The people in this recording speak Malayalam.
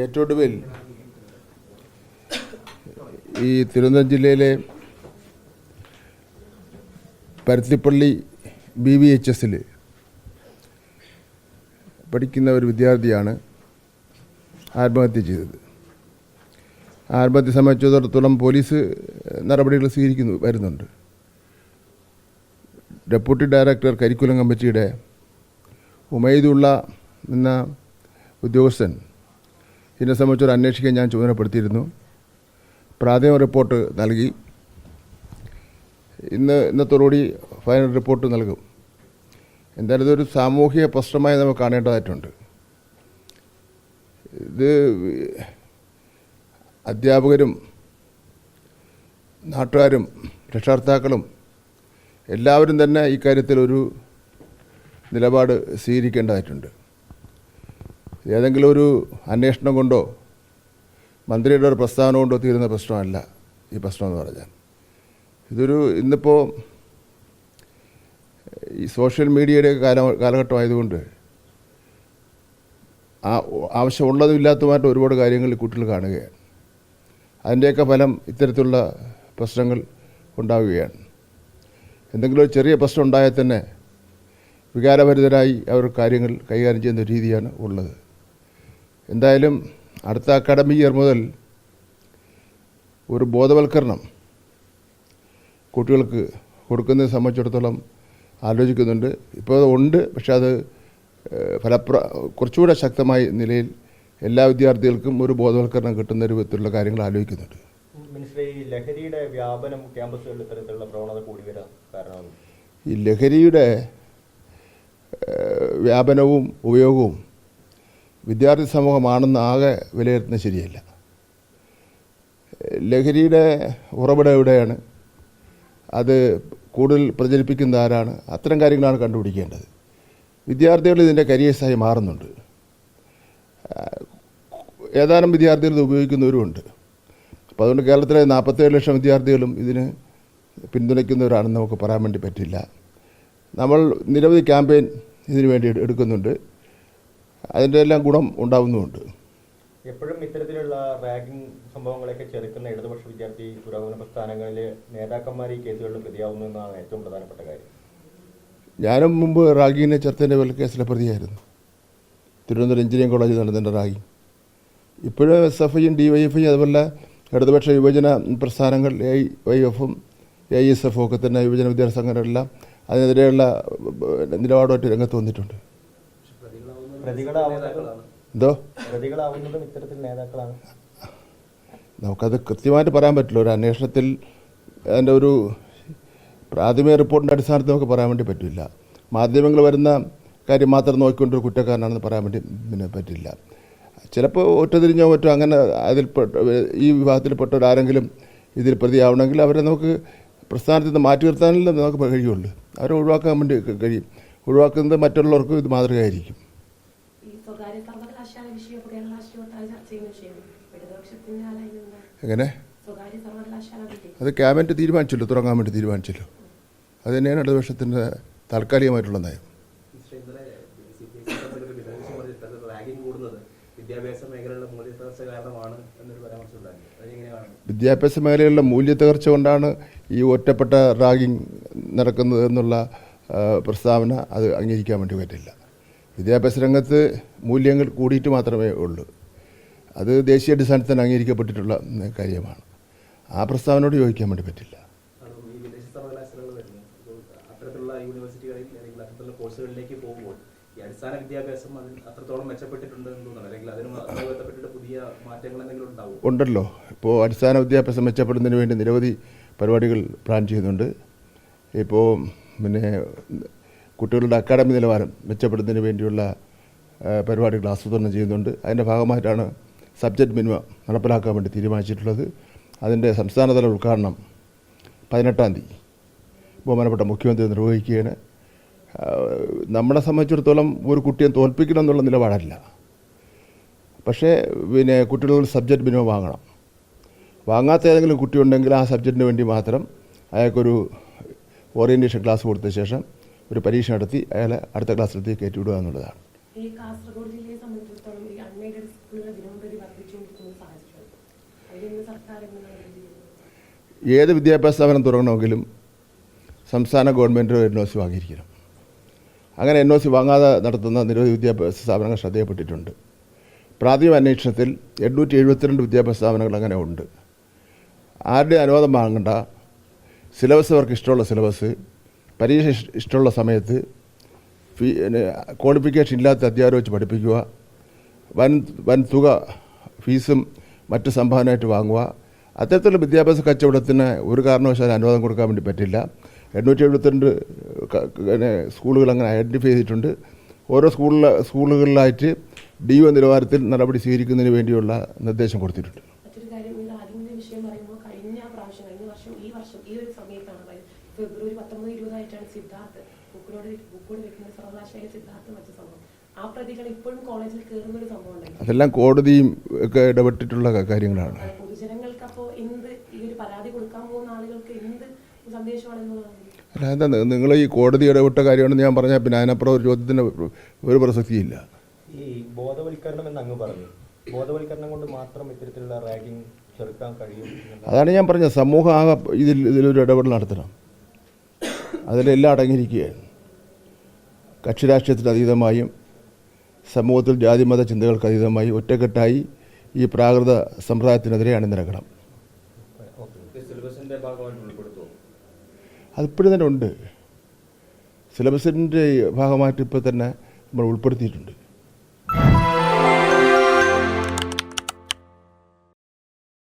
ഏറ്റവും ഈ തിരുവനന്തപുരം ജില്ലയിലെ പരുത്തിപ്പള്ളി ബി വി എച്ച് എസിൽ പഠിക്കുന്ന ഒരു വിദ്യാർത്ഥിയാണ് ആത്മഹത്യ ചെയ്തത്. ആത്മഹത്യ സംബന്ധിച്ചിടത്തോളം പോലീസ് നടപടികൾ സ്വീകരിക്കുന്നു വരുന്നുണ്ട്. ഡെപ്യൂട്ടി ഡയറക്ടർ കരിക്കുലം കമ്മിറ്റിയുടെ ഉമൈദുള്ള എന്ന ഉദ്യോഗസ്ഥൻ ഇതിനെ സംബന്ധിച്ചൊരു അന്വേഷിക്കാൻ ഞാൻ ചുമതലപ്പെടുത്തിയിരുന്നു. പ്രാഥമിക റിപ്പോർട്ട് നൽകി. ഇന്ന് ഇന്നത്തോടുകൂടി ഫൈനൽ റിപ്പോർട്ട് നൽകും. എന്തായാലും ഇതൊരു സാമൂഹിക പ്രശ്നമായി നമുക്ക് കാണേണ്ടതായിട്ടുണ്ട്. ഇത് അധ്യാപകരും നാട്ടുകാരും രക്ഷകർത്താക്കളും എല്ലാവരും തന്നെ ഇക്കാര്യത്തിൽ ഒരു നിലപാട് സ്വീകരിക്കേണ്ടതായിട്ടുണ്ട്. ഏതെങ്കിലും ഒരു അന്വേഷണം കൊണ്ടോ മന്ത്രിയുടെ ഒരു പ്രസ്താവന കൊണ്ടോ തീരുന്ന പ്രശ്നമല്ല ഈ പ്രശ്നം എന്ന് പറഞ്ഞാൽ. ഇതൊരു ഇന്നിപ്പോൾ ഈ സോഷ്യൽ മീഡിയയുടെ കാല കാലഘട്ടമായതുകൊണ്ട് ആ ആവശ്യമുള്ളതും ഇല്ലാത്തതുമായിട്ട് ഒരുപാട് കാര്യങ്ങൾ ഈ കുട്ടികൾ കാണുകയാണ്. അതിന്റെയൊക്കെ ഫലം ഇത്തരത്തിലുള്ള പ്രശ്നങ്ങൾ ഉണ്ടാവുകയാണ്. എന്തെങ്കിലും ഒരു ചെറിയ പ്രശ്നം ഉണ്ടായാൽ തന്നെ വികാരഭരിതരായി അവർ കാര്യങ്ങൾ കൈകാര്യം ചെയ്യുന്ന രീതിയാണ് ഉള്ളത്. എന്തായാലും അടുത്ത അക്കാഡമിക് ഇയർ മുതൽ ഒരു ബോധവൽക്കരണം കുട്ടികൾക്ക് കൊടുക്കുന്നത് സംബന്ധിച്ചിടത്തോളം ആലോചിക്കുന്നുണ്ട്. ഇപ്പോൾ ഉണ്ട് പക്ഷെ അത് ഫലപ്ര കുറച്ചുകൂടെ ശക്തമായ നിലയിൽ എല്ലാ വിദ്യാർത്ഥികൾക്കും ഒരു ബോധവൽക്കരണം കിട്ടുന്ന രൂപത്തിലുള്ള കാര്യങ്ങൾ ആലോചിക്കുന്നുണ്ട്. ലഹരിയുടെ വ്യാപനം ക്യാമ്പസുകളിൽ ഇത്തരത്തിലുള്ള പ്രവണത കൂടി വരാൻ കാരണമാണ് ഈ ലഹരിയുടെ വ്യാപനവും ഉപയോഗവും വിദ്യാർത്ഥി സമൂഹമാണെന്ന് ആകെ വിലയിരുത്തുന്നത് ശരിയല്ല. ലഹരിയുടെ ഉറവിടം എവിടെയാണ്? അത് കൂടുതൽ പ്രചരിപ്പിക്കുന്ന ആരാണ്? അത്തരം കാര്യങ്ങളാണ് കണ്ടുപിടിക്കേണ്ടത്. വിദ്യാർത്ഥികൾ ഇതിന്റെ കരിയേഴ്സായി മാറുന്നുണ്ട്. ഏതാനും വിദ്യാർത്ഥികൾ ഇത് ഉപയോഗിക്കുന്നവരുമുണ്ട് അപ്പോൾ അതുകൊണ്ട് കേരളത്തിലെ നാൽപ്പത്തേഴ് ലക്ഷം വിദ്യാർത്ഥികളും ഇതിന് പിന്തുണയ്ക്കുന്നവരാണെന്ന് നമുക്ക് പറയാൻ വേണ്ടി പറ്റില്ല. നമ്മൾ നിരവധി ക്യാമ്പയിൻ ഇതിനു വേണ്ടി എടുക്കുന്നുണ്ട്. അതിന്റെ എല്ലാം ഗുണം ഉണ്ടാവുന്നുമുണ്ട്. എപ്പോഴും ഇത്തരത്തിലുള്ള റാഗിംഗ് സംഭവങ്ങളൊക്കെ ചെറുക്കുന്ന ഇടതുപക്ഷ വിദ്യാർത്ഥി പുരോഗമന പ്രസ്ഥാനങ്ങളിൽ നേതാക്കന്മാർ ഈ കേസുകളിൽ പ്രതിയാവുന്നു എന്നാണ് ഏറ്റവും പ്രധാനപ്പെട്ട കാര്യം. ഞാനും മുമ്പ് റാഗിങ്ങിനെ ചെറുത്തിന്റെ വില കേസിലെ പ്രതിയായിരുന്നു. തിരുവനന്തപുരം എഞ്ചിനീയറിംഗ് കോളേജിൽ നടന്നതിന്റെ റാഗിങ്. ഇപ്പോഴും എസ് എഫ് ഐയും ഡി വൈ എഫ് അതുപോലെ ഇടതുപക്ഷ യുവജന പ്രസ്ഥാനങ്ങൾ എ വൈ എഫും എ എസ് എഫും ഒക്കെ തന്നെ യുവജന വിദ്യാഭ്യാസ സംഘടനകളെല്ലാം അതിനെതിരെയുള്ള നിലപാടുമായിട്ട് രംഗത്ത് വന്നിട്ടുണ്ട്. എന്തോ? നമുക്കത് കൃത്യമായിട്ട് പറയാൻ പറ്റില്ല. ഒരു അന്വേഷണത്തിൽ അതിന്റെ ഒരു പ്രാഥമിക റിപ്പോർട്ടിന്റെ അടിസ്ഥാനത്തിൽ നമുക്ക് പറയാൻ വേണ്ടി പറ്റില്ല. മാധ്യമങ്ങൾ വരുന്ന കാര്യം മാത്രം നോക്കിക്കൊണ്ടൊരു കുറ്റക്കാരനാണെന്ന് പറയാൻ വേണ്ടി പിന്നെ പറ്റില്ല. ചിലപ്പോൾ ഒറ്റതിരിഞ്ഞോ മറ്റോ അങ്ങനെ അതിൽപ്പെട്ട ഈ വിഭാഗത്തിൽപ്പെട്ടവരാരെങ്കിലും ഇതിൽ പ്രതിയാവണമെങ്കിൽ അവരെ നമുക്ക് പ്രസ്ഥാനത്തിൽ നിന്ന് മാറ്റി നിർത്താനല്ലേ നമുക്ക് കഴിയുള്ളൂ. അവരെ ഒഴിവാക്കാൻ വേണ്ടി കഴിയും. ഒഴിവാക്കുന്നത് മറ്റുള്ളവർക്കും ഇത് മാതൃകയായിരിക്കും. എങ്ങനെ? അത് ക്യാബിനറ്റ് തീരുമാനിച്ചല്ലോ തുടങ്ങാൻ വേണ്ടി തീരുമാനിച്ചല്ലോ. അത് തന്നെയാണ് ഇടതുപക്ഷത്തിന്റെ താൽക്കാലികമായിട്ടുള്ള നയം. വിദ്യാഭ്യാസ മേഖലയിലുള്ള മൂല്യത്തകർച്ച കൊണ്ടാണ് ഈ ഒറ്റപ്പെട്ട റാഗിങ് നടക്കുന്നത് എന്നുള്ള പ്രസ്താവന അത് അംഗീകരിക്കാൻ വേണ്ടി പറ്റില്ല. വിദ്യാഭ്യാസ രംഗത്ത് മൂല്യങ്ങൾ കൂടിയിട്ട് മാത്രമേ ഉള്ളൂ. അത് ദേശീയ അടിസ്ഥാനത്തിൽ തന്നെ അംഗീകരിക്കപ്പെട്ടിട്ടുള്ള കാര്യമാണ്. ആ പ്രസ്താവനയോട് യോജിക്കാൻ വേണ്ടി പറ്റില്ല. അടിസ്ഥാന വിദ്യാഭ്യാസം അത്രത്തോളം മെച്ചപ്പെട്ടിട്ടുണ്ട് പുതിയ മാറ്റങ്ങൾ എന്തെങ്കിലും ഉണ്ടാവും ഉണ്ടല്ലോ. ഇപ്പോൾ അടിസ്ഥാന വിദ്യാഭ്യാസം മെച്ചപ്പെടുന്നതിന് വേണ്ടി നിരവധി പരിപാടികൾ പ്ലാൻ ചെയ്യുന്നുണ്ട് ഇപ്പോൾ പിന്നെ കുട്ടികളുടെ അക്കാഡമി നിലവാരം മെച്ചപ്പെടുന്നതിന് വേണ്ടിയുള്ള പരിപാടികൾ ആസൂത്രണം ചെയ്യുന്നുണ്ട്. അതിന്റെ ഭാഗമായിട്ടാണ് സബ്ജക്റ്റ് മിനിമം നടപ്പിലാക്കാൻ വേണ്ടി തീരുമാനിച്ചിട്ടുള്ളത്. അതിന്റെ സംസ്ഥാനതല ഉദ്ഘാടനം പതിനെട്ടാം തീയതി ബഹുമാനപ്പെട്ട മുഖ്യമന്ത്രി നിർവഹിക്കുകയാണ്. നമ്മളെ സംബന്ധിച്ചിടത്തോളം ഒരു കുട്ടിയെ തോൽപ്പിക്കണം എന്നുള്ള നിലപാടല്ല. പക്ഷേ പിന്നെ കുട്ടികൾ സബ്ജക്റ്റ് മിനിമം വാങ്ങണം. വാങ്ങാത്ത ഏതെങ്കിലും കുട്ടിയുണ്ടെങ്കിൽ ആ സബ്ജക്റ്റിന് വേണ്ടി മാത്രം അയാൾക്കൊരു ഓറിയന്റേഷൻ ക്ലാസ് കൊടുത്ത ശേഷം ഒരു പരീക്ഷ നടത്തി അയാളെ അടുത്ത ക്ലാസ്സിലേക്ക് കയറ്റിവിടുക എന്നുള്ളതാണ്. ഈ കാസർഗോഡ് ജില്ലയെ സംബന്ധിച്ചിടത്തോളം ഈ അൺഎയ്ഡഡ് സ്കൂളുകൾ ദിനം പ്രതി വർദ്ധിച്ചു വർദ്ധിച്ചുകൊണ്ടിരിക്കുന്ന സാഹചര്യമാണ് അതിൽ സർക്കാർ ഏത് വിദ്യാഭ്യാസ സ്ഥാപനം തുടങ്ങണമെങ്കിലും സംസ്ഥാന ഗവൺമെന്റ് എൻ ഒ സി വാങ്ങിയിരിക്കണം. അങ്ങനെ എൻ ഒ സി വാങ്ങാതെ നടത്തുന്ന നിരവധി വിദ്യാഭ്യാസ സ്ഥാപനങ്ങൾ ശ്രദ്ധയപ്പെട്ടിട്ടുണ്ട് പ്രാഥമിക അന്വേഷണത്തിൽ എണ്ണൂറ്റി എഴുപത്തിരണ്ട് വിദ്യാഭ്യാസ സ്ഥാപനങ്ങൾ അങ്ങനെ ഉണ്ട്. ആരുടെ അനുവാദം വാങ്ങണ്ട സിലബസ് അവർക്ക് ഇഷ്ടമുള്ള സിലബസ് പരീക്ഷ ഇഷ്- ഇഷ്ടമുള്ള സമയത്ത് ഫീ ക്വാളിഫിക്കേഷൻ ഇല്ലാത്ത അധ്യാപകരെ വെച്ച് പഠിപ്പിക്കുക വൻ വൻ തുക ഫീസും മറ്റ് സംഭാവനയായിട്ട് വാങ്ങുക. അത്തരത്തിലുള്ള വിദ്യാഭ്യാസ കച്ചവടത്തിന് ഒരു കാരണവശാലും അനുവാദം കൊടുക്കാൻ വേണ്ടി പറ്റില്ല. എണ്ണൂറ്റി എഴുപത്തിരണ്ട് സ്കൂളുകൾ അങ്ങനെ ഐഡന്റിഫൈ ചെയ്തിട്ടുണ്ട്. ഓരോ സ്കൂളിലെ സ്കൂളുകളിലായിട്ട് ഡി ഒ നിലവാരത്തിൽ നടപടി സ്വീകരിക്കുന്നതിന് വേണ്ടിയുള്ള നിർദ്ദേശം കൊടുത്തിട്ടുണ്ട്. അതെല്ലാം കോടതിയും ഒക്കെ ഇടപെട്ടിട്ടുള്ള കാര്യങ്ങളാണ്. അത് പൊതുജനങ്ങൾക്ക് അപ്പോൾ എന്ത് ഈ ഒരു പരാതി കൊടുക്കാൻ പോകുന്ന ആളുകൾക്ക് എന്ത് സന്ദേശമാണെന്നുള്ളതാണ് അല്ല എന്താ നിങ്ങൾ ഈ കോടതി ഇടപെട്ട കാര്യമാണെന്ന് ഞാൻ പറഞ്ഞാൽ പിന്നെ അതിനപ്പുറം ഒരു ചോദ്യത്തിന് ഒരു പ്രസക്തിയില്ല. ഈ ബോധവൽക്കരണം എന്ന് അങ്ങ് പറഞ്ഞു. ബോധവൽക്കരണം കൊണ്ട് മാത്രം ഇത്തരത്തിലുള്ള റാഗിംഗ് ചെറുക്കാൻ കഴിയും അതാണ് ഞാൻ പറഞ്ഞത്. സമൂഹം ആകെ ഇതിൽ ഇതിലൊരു ഇടപെടൽ നടത്തണം. അതിലെല്ലാം അടങ്ങിയിരിക്കുകയാണ്. കക്ഷി രാഷ്ട്രീയത്തിന് അതീതമായും സമൂഹത്തിൽ ജാതിമത ചിന്തകൾക്ക് അതീതമായി ഒറ്റക്കെട്ടായി ഈ പ്രാകൃത സമ്പ്രദായത്തിനെതിരെ അണിനിരക്കണം അതിപ്പോഴും തന്നെ ഉണ്ട്. സിലബസിന്റെ ഭാഗമായിട്ട് ഇപ്പോൾ തന്നെ നമ്മൾ ഉൾപ്പെടുത്തിയിട്ടുണ്ട്.